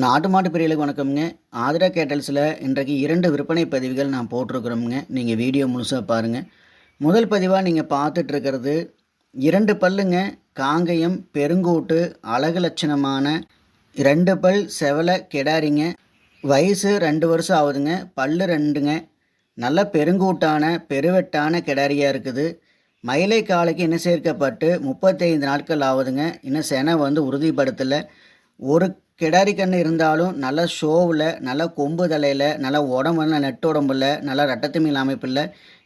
நாட்டு மாட்டு பிரியலுக்கு வணக்கம்ங்க. ஆதிரா கேட்டல்ஸில் இன்றைக்கு இரண்டு விற்பனை பதிவுகள் நான் போட்டிருக்கிறோம்ங்க. நீங்கள் வீடியோ முழுசாக பாருங்கள் முதல் பதிவாக நீங்கள் பார்த்துட்ருக்கிறது இரண்டு பல்லுங்க. காங்கயம் பெருங்கூட்டு அழகு லட்சணமான ரெண்டு பல் செவலை கெடாரிங்க. வயசு ரெண்டு வருஷம் ஆகுதுங்க. பல்லு ரெண்டுங்க. நல்ல பெருங்கூட்டான பெருவெட்டான கிடாரியாக இருக்குது. மயிலை காலைக்கு இன சேர்க்கப்பட்டு முப்பத்தைந்து நாட்கள் ஆகுதுங்க. இன்னும் செனை வந்து உறுதிப்படுத்தலை. ஒரு கிடாரி கண்ணு இருந்தாலும் நல்ல ஷோவில் நல்ல கொம்பு தலையில் நல்ல உடம்புல நெட்டு உடம்புல நல்ல ரெட்டத்துமீல் அமைப்பில்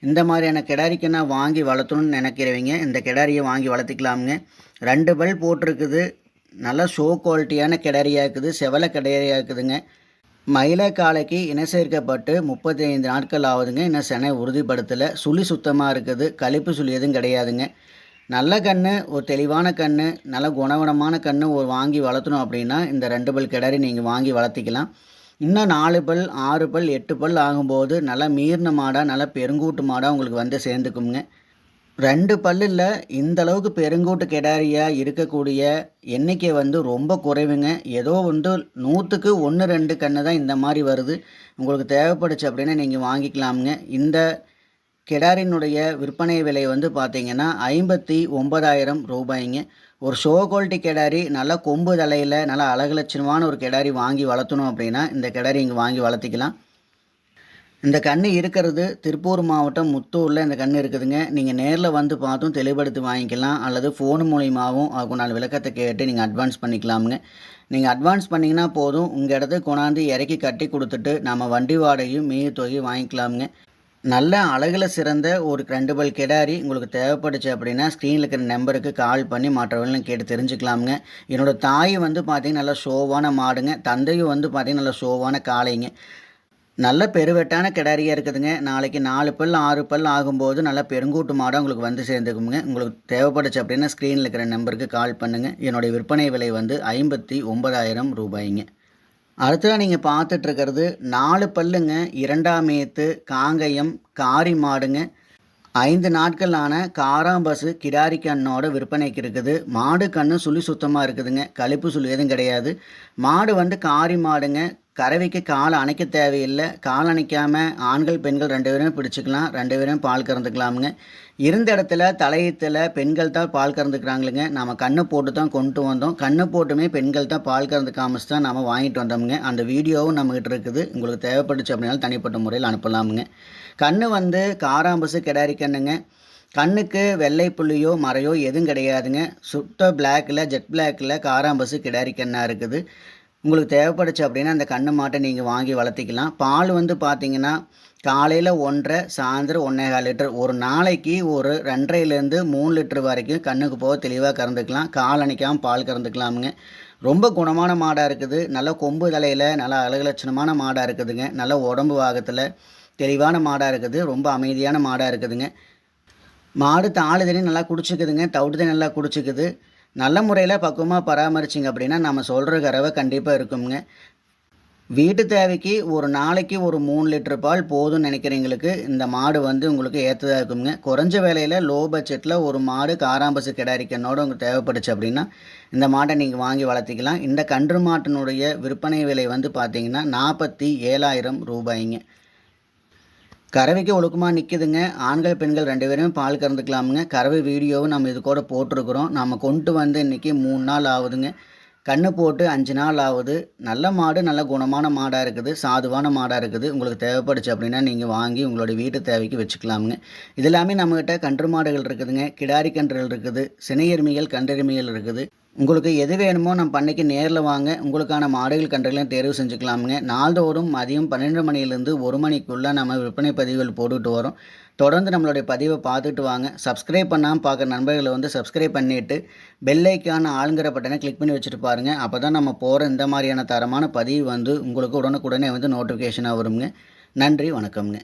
இந்த மாதிரியான கிடாரி கண்ணை வாங்கி வளர்த்தணும்னு நினைக்கிறவங்க இந்த கிடாரியை வாங்கி வளர்த்திக்கலாமுங்க. ரெண்டு பல் போட்டிருக்குது. நல்ல ஷோ குவாலிட்டியான கிடாரியாக இருக்குது. செவலை கிடாரியாக இருக்குதுங்க. மயிலை காலைக்கு இன சேர்க்கப்பட்டு முப்பத்தி ஐந்து நாட்கள் ஆகுதுங்க. இன்னும் செனை உறுதிப்படுத்தலை. சுழி சுத்தமாக இருக்குது. கழிப்பு சுழி எதுவும் கிடையாதுங்க. நல்ல கன்று ஒரு தெளிவான கன்று நல்ல குணவனமான கன்று ஒரு வாங்கி வளர்த்தணும் அப்படின்னா இந்த ரெண்டு பல் கிடறி நீங்கள் வாங்கி வளர்த்திக்கலாம். இன்னும் நாலு பல் ஆறு பல் எட்டு பல் ஆகும்போது நல்லா மீறின மாடாக நல்லா பெருங்கூட்டு மாடாக உங்களுக்கு வந்து சேர்ந்துக்குங்க ரெண்டு பல்லில் இந்த அளவுக்கு பெருங்கூட்டு கிடாரியாக இருக்கக்கூடிய எண்ணிக்கை வந்து ரொம்ப குறைவுங்க. ஏதோ வந்து நூற்றுக்கு ஒன்று ரெண்டு கன்று தான் இந்த மாதிரி வருது. உங்களுக்கு தேவைப்படுச்சு அப்படின்னா நீங்கள் வாங்கிக்கலாமுங்க. இந்த கிடாரினுடைய விற்பனை விலை வந்து பார்த்தீங்கன்னா ஐம்பத்தி ஒன்பதாயிரம் ரூபாய்ங்க. ஒரு ஷோ குவாலிட்டி கிடாரி நல்லா கொம்பு தலையில் நல்லா அழகு லட்சணமான ஒரு கிடாரி வாங்கி வளர்த்தணும் அப்படின்னா இந்த கிடாரி இங்கே வாங்கி வளர்த்திக்கலாம். இந்த கன்று இருக்கிறது திருப்பூர் மாவட்டம் முத்தூரில் இந்த கன்று இருக்குதுங்க. நீங்கள் நேரில் வந்து பார்த்தும் தெளிவுபடுத்தி வாங்கிக்கலாம். அல்லது ஃபோன் மூலியமாகவும் நாலு விளக்கத்தை கேட்டு நீங்கள் அட்வான்ஸ் பண்ணிக்கலாமுங்க. நீங்கள் அட்வான்ஸ் பண்ணிங்கன்னா போதும். உங்கள் இடத்துக்கு கொண்டாந்து இறக்கி கட்டி கொடுத்துட்டு நம்ம வண்டி வாடகையும் மீதி தொகையும் வாங்கிக்கலாமுங்க. நல்ல அழகில் சிறந்த ஒரு ரெண்டு பல் கிடாரி உங்களுக்கு தேவைப்படுச்சு அப்படின்னா ஸ்க்ரீனில் இருக்கிற நம்பருக்கு கால் பண்ணி மற்றவர்களும் கேட்டு தெரிஞ்சுக்கலாமுங்க. என்னோடய தாய் வந்து பார்த்திங்கன்னா நல்லா ஷோவான மாடுங்க. தந்தையும் வந்து பார்த்திங்கன்னா நல்லா ஷோவான காளைங்க. நல்ல பெருவெட்டான கிடாரியாக இருக்குதுங்க. நாளைக்கு நாலு பல் ஆறு பல் ஆகும்போது நல்ல பெருங்கூட்டு மாடம் உங்களுக்கு வந்து சேர்ந்துக்குங்க. உங்களுக்கு தேவைப்படுச்சு அப்படின்னா ஸ்க்ரீனில் இருக்கிற நம்பருக்கு கால் பண்ணுங்கள் என்னுடைய விற்பனை விலை வந்து ஐம்பத்தி ஒன்பதாயிரம் ரூபாய்ங்க. அடுத்ததாக நீங்கள் பார்த்துட்ருக்கிறது நாலு பல்லுங்க இரண்டாம் ஏத்து காங்கயம் காரி மாடுங்க. ஐந்து நாட்களான காராம்பசு கிடாரி கண்ணோட விற்பனைக்கு இருக்குது. மாடு கண்ணு சுழி சுத்தமாக இருக்குதுங்க. கழிப்பு சுழி எதுவும் கிடையாது. மாடு வந்து காரி மாடுங்க கறவைக்கு காலை அணைக்க தேவையில்லை. கால் அணைக்காமல் ஆண்கள் பெண்கள் ரெண்டு பேருமே பிடிச்சிக்கலாம். ரெண்டு பேரும் பால் கறந்துக்கலாமுங்க. இருந்த இடத்துல தலையத்தில் பெண்கள் தான் பால் கறந்துக்கிறாங்களுங்க. நம்ம கண்ணு போட்டு தான் கொண்டு வந்தோம். கண்ணு போட்டுமே பெண்கள் தான் பால் கறந்து காமிச்சு தான் நம்ம வாங்கிட்டு வந்தோமுங்க. அந்த வீடியோவும் நம்மகிட்ட இருக்குது. உங்களுக்கு தேவைப்பட்டுச்சு அப்படின்னாலும் தனிப்பட்ட முறையில் அனுப்பலாமுங்க. கண்ணு வந்து காராம்பசு கிடாரி கண்ணுங்க. கண்ணுக்கு வெள்ளை புள்ளியோ மறையோ எதுவும் கிடையாதுங்க. சுத்த பிளாக்கில் ஜெட் பிளாக்கில் காராம்பசு கிடாரி கண்ணாக இருக்குது. உங்களுக்கு தேவைப்படுச்சு அப்படின்னா அந்த கண்ணு மாட்டை நீங்கள் வாங்கி வளர்த்திக்கலாம். பால் வந்து பார்த்தீங்கன்னா காலையில் ஒன்றரை சாயந்தரம் ஒன்றே கால் லிட்டர். ஒரு நாளைக்கு ஒரு ரெண்டரைலேருந்து மூணு லிட்டர் வரைக்கும் கண்ணுக்கு போக தெளிவாக கறந்துக்கலாம். கால் அணைக்காமல் பால் கறந்துக்கலாமுங்க. ரொம்ப குணமான மாடாக இருக்குது. நல்ல கொம்பு தலையில் நல்ல அழகுலட்சணமான மாடாக இருக்குதுங்க. நல்ல உடம்பு வாகத்தில் தெளிவான மாடாக இருக்குது. ரொம்ப அமைதியான மாடாக இருக்குதுங்க. மாடு தாழ் தண்ணி நல்லா குடிச்சிக்குதுங்க. தவிட்டு தண்ணி நல்லா குடிச்சிக்குது. நல்ல முறையில் பக்குவமாக பராமரிச்சிங்க அப்படின்னா நம்ம சொல்கிற கறவை கண்டிப்பாக இருக்குங்க வீட்டு தேவைக்கு ஒரு நாளைக்கு ஒரு மூணு லிட்டர் பால் போதும்னு நினைக்கிறவங்களுக்கு இந்த மாடு வந்து உங்களுக்கு ஏற்றதாக இருக்குங்க குறைஞ்ச வேலையில் லோ பட்ஜெட்டில் ஒரு மாடு காராம்பசு கிடாரிக்கனோடு உங்களுக்கு தேவைப்படுச்சு அப்படின்னா இந்த மாட்டை நீங்கள் வாங்கி வளர்த்திக்கலாம். இந்த கன்று மாட்டினுடைய விற்பனை விலை வந்து பார்த்திங்கன்னா நாற்பத்தி ஏழாயிரம் ரூபாய்ங்க. கறவைக்கு ஒழுக்கமாக நிற்கிதுங்க ஆண்கள் பெண்கள் ரெண்டு பேருமே பால் கறந்துக்கலாமுங்க. கறவை வீடியோவும் நம்ம இது கூட போட்டிருக்கிறோம். நம்ம கொண்டு வந்து இன்றைக்கி மூணு நாள் ஆகுதுங்க. கண்ணு போட்டு அஞ்சு நாள் ஆகுது. நல்ல மாடு நல்ல குணமான மாடாக இருக்குது. சாதுவான மாடாக இருக்குது. உங்களுக்கு தேவைப்படுச்சு அப்படின்னா நீங்கள் வாங்கி உங்களுடைய வீட்டு தேவைக்கு வச்சுக்கலாமுங்க. இது எல்லாமே நம்மக்கிட்ட கன்று மாடுகள் இருக்குதுங்க. கிடாரி கன்றுகள் இருக்குது. சினையெருமைகள் கன்றெருமைகள் இருக்குது. உங்களுக்கு எது வேணுமோ நம்ம பண்ணைக்கு நேரில் வாங்க. உங்களுக்கான மாடுகள் கன்றுகளையும் தேர்வு செஞ்சுக்கலாமுங்க. நாள்தோறும் மதியம் பன்னெண்டு மணிலேருந்து ஒரு மணிக்குள்ளே நம்ம விற்பனை பதிவுகள் போட்டுட்டு வரோம். தொடர்ந்து நம்மளுடைய பதிவை பார்த்துட்டு வாங்க. சப்ஸ்கிரைப் பண்ணாமல் பார்க்குற நண்பர்களை வந்து சப்ஸ்கிரைப் பண்ணிவிட்டு பெல்லைக்கான ஆளுங்கிற பட்டனை கிளிக் பண்ணி வச்சுட்டு பாருங்கள் அப்போ தான் நம்ம போகிற இந்த மாதிரியான தரமான பதிவு வந்து உங்களுக்கு உடனுக்குடனே வந்து நோட்டிஃபிகேஷனாக வருங்க. நன்றி வணக்கம்ங்க.